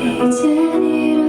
이젠 이런 네